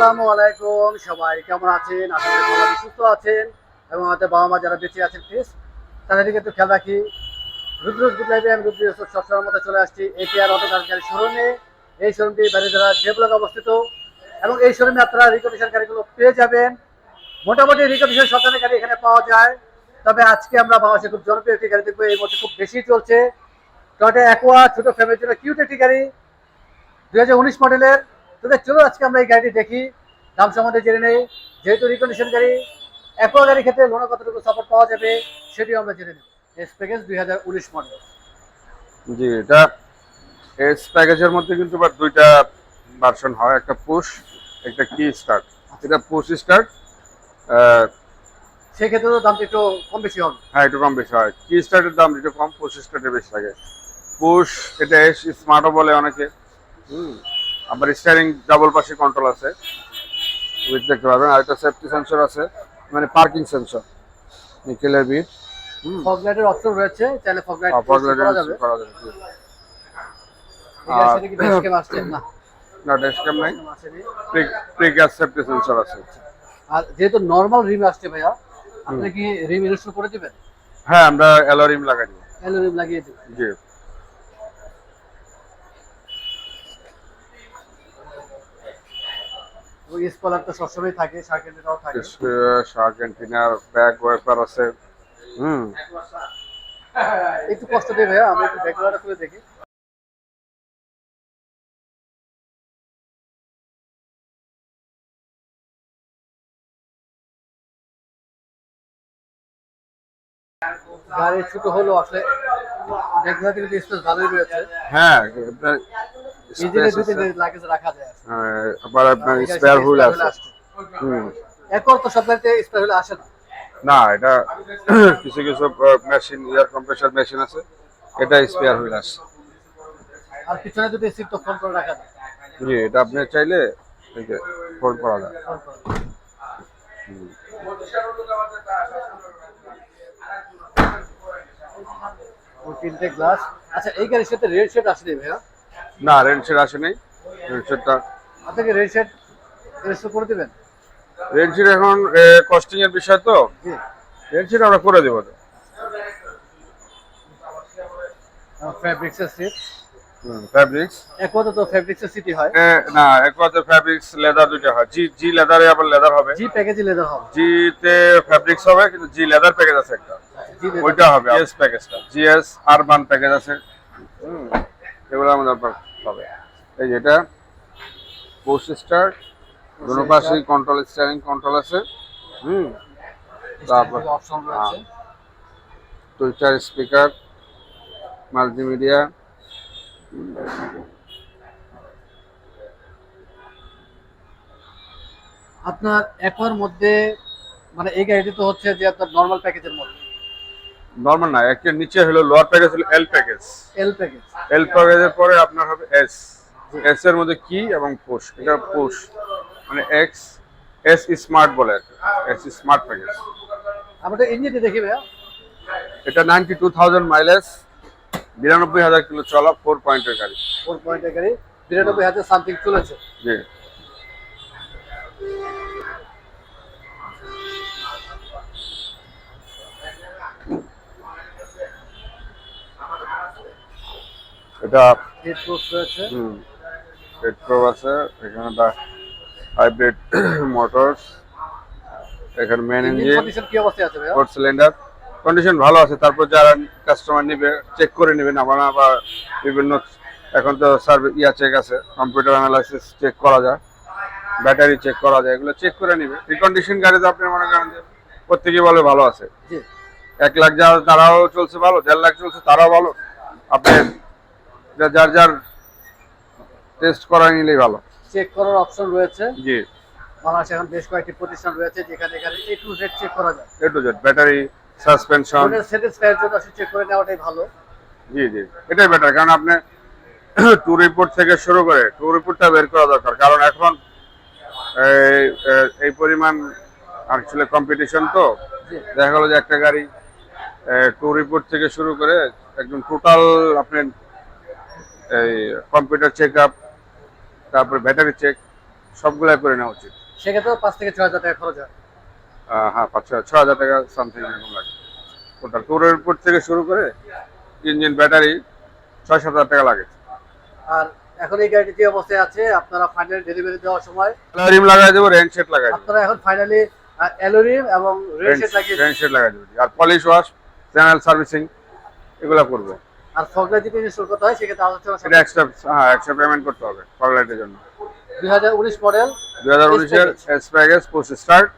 আসসালামু আলাইকুম। সবাই কেমন আছেন? সুস্থ আছেন এবং আমাদের বাবা মা যারা বেঁচে আছেন প্লিজ তাদেরকে একটু খেয়াল রাখি। গুড লাইফে আমি সবসময়ের মতো চলে আসছি এটিআর অটো গাড়ি শোরুমে। এই শোরুমটি অবস্থিত। এবং এই শোরুমে আপনারা গাড়িগুলো পেয়ে যাবেন। মোটামুটি রিকন্ডিশন গাড়ি এখানে পাওয়া যায়। তবে আজকে আমরা বাংলাদেশে খুব জনপ্রিয় একটি গাড়ি দেখব। এই মুহূর্তে খুব বেশি চলছে। টয়টা অ্যাকোয়া ছোট ফ্যামিলির জন্য কিউট একটি গাড়ি। দুই হাজার উনিশ মডেলের তবে চলো আজকে আমরা এই গাড়িটি দেখি। দাম সম্বন্ধে জেনে নেই। যেহেতু রিকন্ডিশন গাড়ি অ্যাকোয়া গাড়ির ক্ষেত্রে লোনা কতটুকু সাপোর্ট পাওয়া যাবে সেটিও আমরা জেনে নেব। এস প্যাকেজ দুই হাজার উনিশ মডেল জি এটা এস প্যাকেজের মধ্যে কিন্তু আবার দুইটা ভার্সন হয় একটা পুশ একটা কি স্টার্ট এটা পুশ স্টার্ট সেক্ষেত্রে তো দামটা একটু কম বেশি হবে। হ্যাঁ একটু কম বেশি হয়। কি স্টার্টের দাম একটু কম পুশ স্টার্টের বেশি লাগে। পুশ এটা এস স্মার্টও বলে অনেকে। হুম। আবার স্টারিং ডাবল পাশে কন্ট্রোল আছে। উইথ দেখতে পাবেন। আর একটা সেফটি সেন্সর আছে। মানে পার্কিং সেন্সর নিকেলের বিট হুম। ফগ লাইটের অপশন রয়েছে। চাইলে ফগ লাইট অফার করা যাবে। করা যাবে জি। এই কি ড্যাশ ক্যাম আসছে না। না ক্যাম নাই। আসেনি। প্রি গ্যাস সেফটি সেন্সর আছে। আর যেহেতু নর্মাল রিম আসছে ভাইয়া আপনি কি রিম ইনস্টল করে দিবেন? হ্যাঁ আমরা অ্যালোরিম লাগাই দিব। এলো রিম লাগিয়ে দিবেন। জি। ওই তো সবসময় থাকে সার্কেলটাও থাকে। শার্ক অ্যান্টিনার ব্যাক ওয়াইপার আছে। হুম। একটু কষ্ট দিয়ে ভাইয়া আমি একটু দেখি। গাড়ি ছোট হলো আসলে কিন্তু স্পেস ভালোই রয়েছে। হ্যাঁ হ্যাঁ, আবার আপনার স্পেয়ার হুইল আছে। এখন তো সব স্পেয়ার হুইল আসে না। না এটা কিছু কিছু মেশিন এয়ার কম্প্রেসার মেশিন আছে। এটা স্পেয়ার হুইল আছে। আর পিছনে যদি সিট তো ফোন করে রাখা যায়। জি এটা আপনি চাইলে ফোল্ড করা যায়। তিনটে গ্লাস আচ্ছা এই গাড়ির সাথে রেড শেড আসেনি ভাইয়া? না রেড শেড আসে নাই রেড শেডটা আপনাকে রেড শেড ইনস্টল করে দিবেন? শেড এখন কস্টিং এর বিষয় তো। রেড শেড আমরা করে দেবো তো। ফ্যাব্রিক্সের সিট ফ্যাব্রিক্স একমাত্র তো ফ্যাব্রিক্সের সিটি হয়। না একমাত্র ফ্যাব্রিক্স লেদার দুইটা হয়। জি জি লেদারে আবার লেদার হবে। জি প্যাকেজে লেদার হবে। জি তে ফ্যাব্রিক্স হবে কিন্তু জি লেদার প্যাকেজ আছে একটা। ওইটা হবে জিএস প্যাকেজটা জিএস আরবান প্যাকেজ আছে। হুম, এগুলো আমাদের হবে। এই যে এটা পোস্ট স্টার্ট দুটো পাশেই কন্ট্রোল স্টিয়ারিং কন্ট্রোল আছে। হুম? তারপর টুইটার স্পিকার মাল্টিমিডিয়া আপনার একর মধ্যে মানে এই গাড়িটি তো হচ্ছে যে আপনার নর্মাল প্যাকেজের মধ্যে। নর্মাল না একের নিচে হলো লোয়ার প্যাকেজ হলো এল প্যাকেজ এল প্যাকেজ এল প্যাকেজের পরে আপনার হবে এস এস এর মধ্যে কি এবং পুশ এটা পুশ মানে এক্স এস স্মার্ট বলে এস স্মার্ট প্যাকেজ আমরা ইঞ্জিনটি দেখি ভাইয়া। এটা নাইনটি টু থাউজেন্ড মাইলেজ বিরানব্বই হাজার কিলো চলা ফোর পয়েন্টের গাড়ি। ফোর পয়েন্টের গাড়ি বিরানব্বই হাজার সামথিং চলেছে। জি। এটা হিট প্রুফ রয়েছে। হুম আছে। এখানে হাইব্রিড মোটরস এখানে মেন ইঞ্জিন ইঞ্জিন কন্ডিশন কি অবস্থায় আছে ফোর সিলিন্ডার কন্ডিশন ভালো আছে। তারপর যারা কাস্টমার নিবে চেক করে নেবেন আবার আবার বিভিন্ন এখন তো সার্ভিস ইয়া চেক আছে। কম্পিউটার অ্যানালাইসিস চেক করা যায়। ব্যাটারি চেক করা যায়। এগুলো চেক করে নেবে। রিকন্ডিশন গাড়িতে আপনি মনে করেন যে প্রত্যেকেই বলে ভালো আছে। এক লাখ যা তারাও চলছে ভালো দেড় লাখ চলছে তারাও ভালো। আপনি যা- যার যার টেস্ট করা নিলেই ভালো। চেক করার অপশন রয়েছে। জি। বাংলাদেশে এখন বেশ কয়েকটি প্রতিষ্ঠান রয়েছে যেখানে এখানে এ টু জেড চেক করা যায়। A to Z battery suspension স্যাটিসফাইয়ের জন্য আসলে চেক করে নেওয়াটাই ভালো। জি জি। এটাই বেটার কারণ আপনি ট্যুর রিপোর্ট থেকে শুরু করে ট্যুর রিপোর্টটা বের করা দরকার। কারণ এখন এই এই পরিমাণ অ্যাকচুয়ালি কম্পিটিশন তো। দেখা গেলো যে একটা গাড়ি ট্যুর রিপোর্ট থেকে শুরু করে একদম টোটাল আপনি এই কম্পিউটার চেক আপ তারপর ব্যাটারি চেক সবগুলাই করে নেওয়া উচিত। সেক্ষেত্রে পাঁচ থেকে ছয় হাজার টাকা খরচ হয়। হ্যাঁ পাঁচ ছয় হাজার টাকা সামথিং এরকম লাগে। ওটা টুরের উপর থেকে শুরু করে ইঞ্জিন ব্যাটারি ছয় সাত হাজার টাকা লাগে। আর এখন এই গাড়িটি যে অবস্থায় আছে আপনারা ফাইনাল ডেলিভারি দেওয়ার সময় রিম লাগাই দেবো রেন সেট লাগাই আপনারা এখন ফাইনালি অ্যালোরিম এবং রেড লাগিয়ে রেন সেট লাগাই দেবো। আর পলিশ ওয়াশ চ্যানেল সার্ভিসিং এগুলো করব। আর ফগলাইট যদি ইনস্টল করতে হয় সেক্ষেত্রে আলোচনা এটা এক্সট্রা হ্যাঁ এক্সট্রা পেমেন্ট করতে হবে ফগলাইটের জন্য। দুই হাজার উনিশ মডেল দুই হাজার উনিশের এস প্যাকেজ পোস্ট স্টার্ট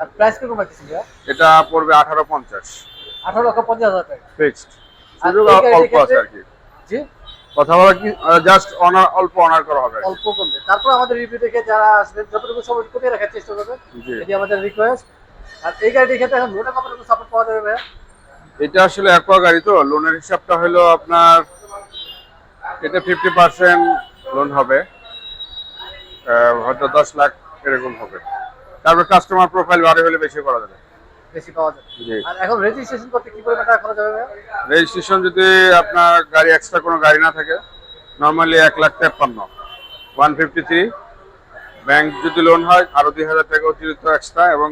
আর প্রাইস কীরকম রাখতেছি ভাইয়া? এটা পড়বে আঠারো পঞ্চাশ। আঠারো লক্ষ পঞ্চাশ হাজার টাকা। ফিক্সড আর সুযোগ অল্প আছে আর কি। জি? কথা বলা কি জাস্ট অনার অল্প অনার করা হবে অল্প কমবে। তারপর আমাদের রিভিউ দেখে যারা আসবেন যতটুকু সময় কমিয়ে রাখার চেষ্টা করবেন এটি আমাদের রিকোয়েস্ট আর এই গাড়িটির ক্ষেত্রে এখন লোনে কতটুকু সাপোর্ট পাওয়া যাবে ভাইয়া? এটা আসলে অ্যাকোয়া গাড়ি তো লোনের হিসাবটা হলো আপনার এটা ফিফটি পার্সেন্ট লোন হবে। হয়তো দশ লাখ এরকম হবে। তারপর কাস্টমার প্রোফাইল বাড়ি হলে বেশি করা যাবে। বেশি পাওয়া যাবে। আর এখন রেজিস্ট্রেশন করতে কি পরিমাণ টাকা খরচ হবে রেজিস্ট্রেশন যদি আপনার গাড়ি এক্সট্রা কোনো গাড়ি না থাকে নর্মালি এক লাখ তেপ্পান্ন। ওয়ান ফিফটি থ্রি ব্যাংক যদি লোন হয় আরও দুই হাজার টাকা অতিরিক্ত এক্সট্রা এবং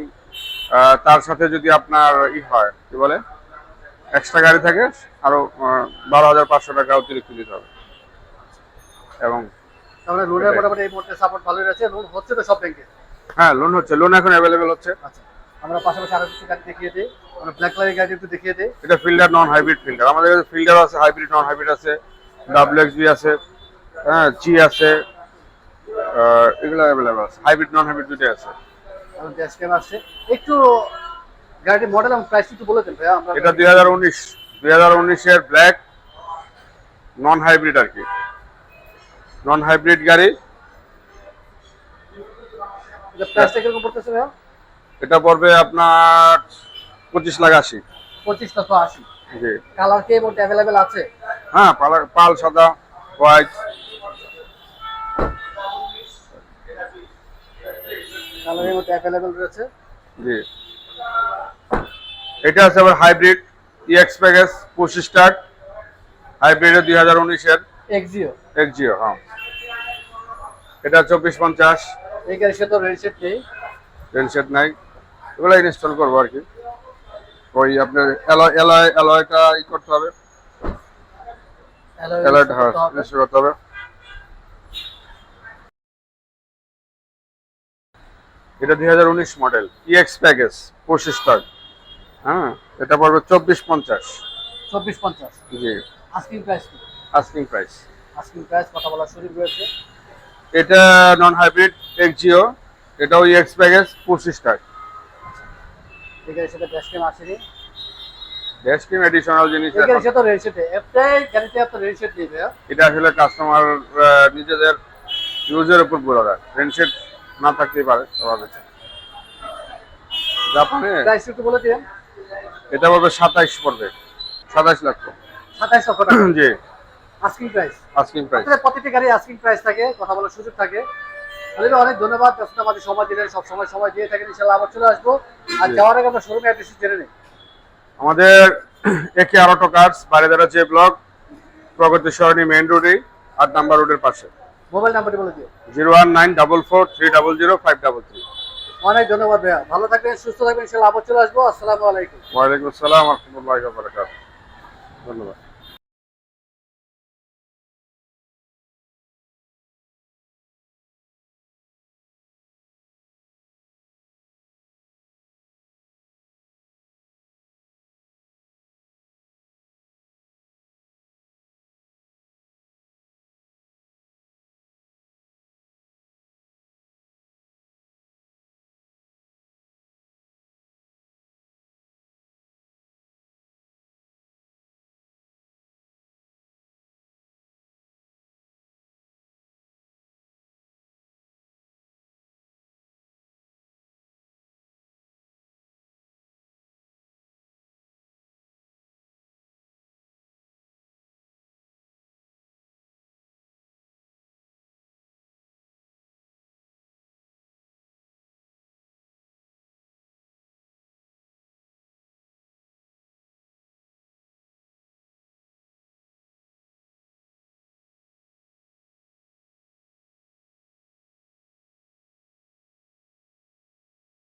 তার সাথে যদি আপনার ই হয় কি বলে? এক্সট্রা গাড়ি থাকে আরও বারো হাজার পাঁচশো টাকা অতিরিক্ত দিতে হবে। এবং তাহলে লোনের মোটামুটি এই মুহূর্তে সাপোর্ট ভালোই রয়েছে লোন হচ্ছে তো সব ব্যাংকে হ্যাঁ লোন হচ্ছে লোন এখন অ্যাভেলেবেল হচ্ছে। আচ্ছা আমরা পাশাপাশি আরও কিছু গাড়ি দেখিয়ে দিই আমরা ব্ল্যাক কালারের গাড়ি একটু দেখিয়ে দিই। এটা ফিল্ডার নন হাইব্রিড ফিল্ডার আমাদের কাছে ফিল্ডার আছে হাইব্রিড নন হাইব্রিড আছে ডাব্লিউ এক্স বি আছে হ্যাঁ জি আছে এগুলো অ্যাভেলেবেল আছে। হাইব্রিড নন হাইব্রিড দুটোই আছে। ড্যাশ ক্যাম আসছে একটু গাড়ির মডেল এবং প্রাইস একটু বলে দেন ভাইয়া আমরা এটা দুই হাজার উনিশ দুই হাজার উনিশের ব্ল্যাক নন হাইব্রিড আর কি। নন হাইব্রিড গাড়ি। প্রাইসটা কীরকম পড়তেছে ভাইয়া? এটা পড়বে আপনার পঁচিশ লাখ আশি। পঁচিশ লক্ষ আশি। জি। কালার কি মুহূর্তে অ্যাভেলেবেল আছে? হ্যাঁ পাল পাল সাদা হোয়াইট কালার এই মুহূর্তে অ্যাভেলেবেল রয়েছে। জি। এটা আছে আবার হাইব্রিড ইএক্স প্যাকেজ পঁচিশ স্টার্ট হাইব্রিডের দুই হাজার উনিশের এক্সিও এক্সজিও হ্যাঁ। এটা চব্বিশ পঞ্চাশ। এই গাড়ির সাথে রেজিস্টার নেই। রেনসেট নাই। এগুলো ইনস্টল করব আর কি। ওই আপনার অ্যালয় অ্যালয় অ্যালয়টা ই করতে হবে। অ্যালয়টা হ্যাঁ। ইনস্টল করতে হবে। এটা দুই হাজার উনিশ মডেল ইএক্স প্যাকেজ পঁচিশ স্টার্ট হ্যাঁ এটা পড়বে চব্বিশ পঞ্চাশ। চব্বিশ পঞ্চাশ। জি। Asking price asking price asking price কথা বলার সুযোগ রয়েছে। এটা নন হাইব্রিড এক্সজিও এটাও ইএক্স প্যাকেজ পঁচিশ স্টার্ট এই গাড়ির সাথে ড্যাশ ক্যাম আসেনি। ড্যাশ ক্রিম এডিশনাল জিনিস সাথে রেজিস্টার নেই একটাই গাড়িতে আপনার রেজিস্টার নেই ভাইয়া এটা আসলে কাস্টমার নিজেদের ইউজের উপর বলে দেয় রেনসেট না থাকতেই পারে স্বাভাবিক জাপানে প্রাইস একটু বলে দিন এটা পড়বে সাতাইশ পড়বে। সাতাইশ লক্ষ। সাতাইশ লক্ষ টাকা। জি। আস্কিং প্রাইস আস্কিং প্রাইস প্রতিটি গাড়ি আস্কিং প্রাইস থাকে কথা বলার সুযোগ থাকে। তাহলে অনেক ধন্যবাদ সময় দিলেন সব সময় সময় দিয়ে থাকেন ইনশাল্লাহ আবার চলে আসব। আর যাওয়ার আগে আমরা শোরুমে অ্যাড্রেস জেনে নিই। আমাদের একে আর অটো কার্স বারিদারা যে ব্লক প্রগতি সরণি মেইন রোডে আট নাম্বার রোডের পাশে। মোবাইল নাম্বারটি বলে দিও। Zero one nine double four three double zero five double three. অনেক ধন্যবাদ ভাইয়া। ভালো থাকবেন সুস্থ থাকবেন আবার চলে আসব। আসসালামু আলাইকুম। ওয়ালাইকুম আসসালাম রহমতুল্লাহ ধন্যবাদ।